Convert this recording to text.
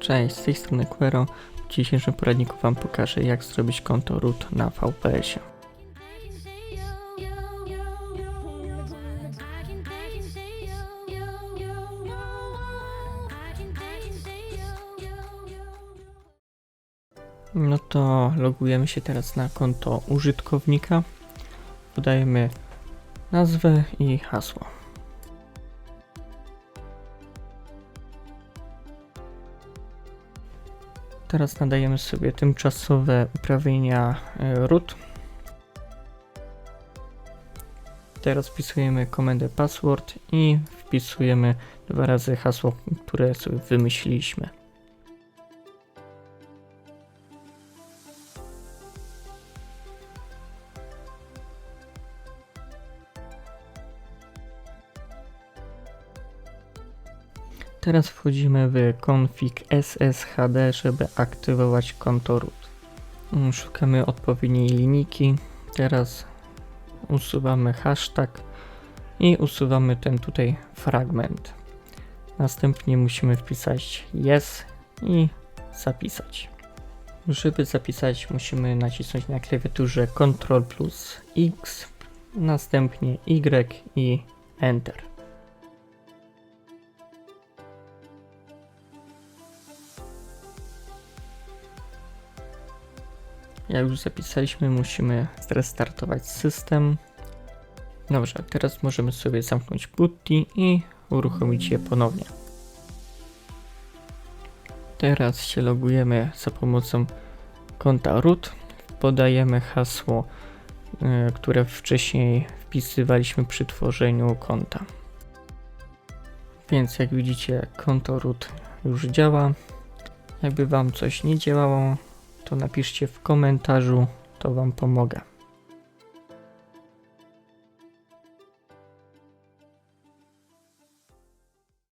Cześć, z tej strony Quero. W dzisiejszym poradniku Wam pokażę jak zrobić konto root na VPS-ie. No to logujemy się teraz na konto użytkownika. Podajemy nazwę i hasło. Teraz nadajemy sobie tymczasowe uprawnienia e, root. Teraz wpisujemy komendę password i wpisujemy dwa razy hasło, które sobie wymyśliliśmy. Teraz wchodzimy w config sshd, żeby aktywować konto root. Mm, Szukamy odpowiedniej linijki. Teraz usuwamy hashtag i usuwamy ten tutaj fragment. Następnie musimy wpisać yes i zapisać. Żeby zapisać musimy nacisnąć na klawiaturze Ctrl plus X, następnie Y i Enter. Jak już zapisaliśmy, musimy zrestartować system. Dobrze, teraz możemy sobie zamknąć putty i uruchomić je ponownie. Teraz się logujemy za pomocą konta root. Podajemy hasło, y, które wcześniej wpisywaliśmy przy tworzeniu konta. Więc jak widzicie, konto root już działa. Jakby Wam coś nie działało, to napiszcie w komentarzu, to Wam pomogę.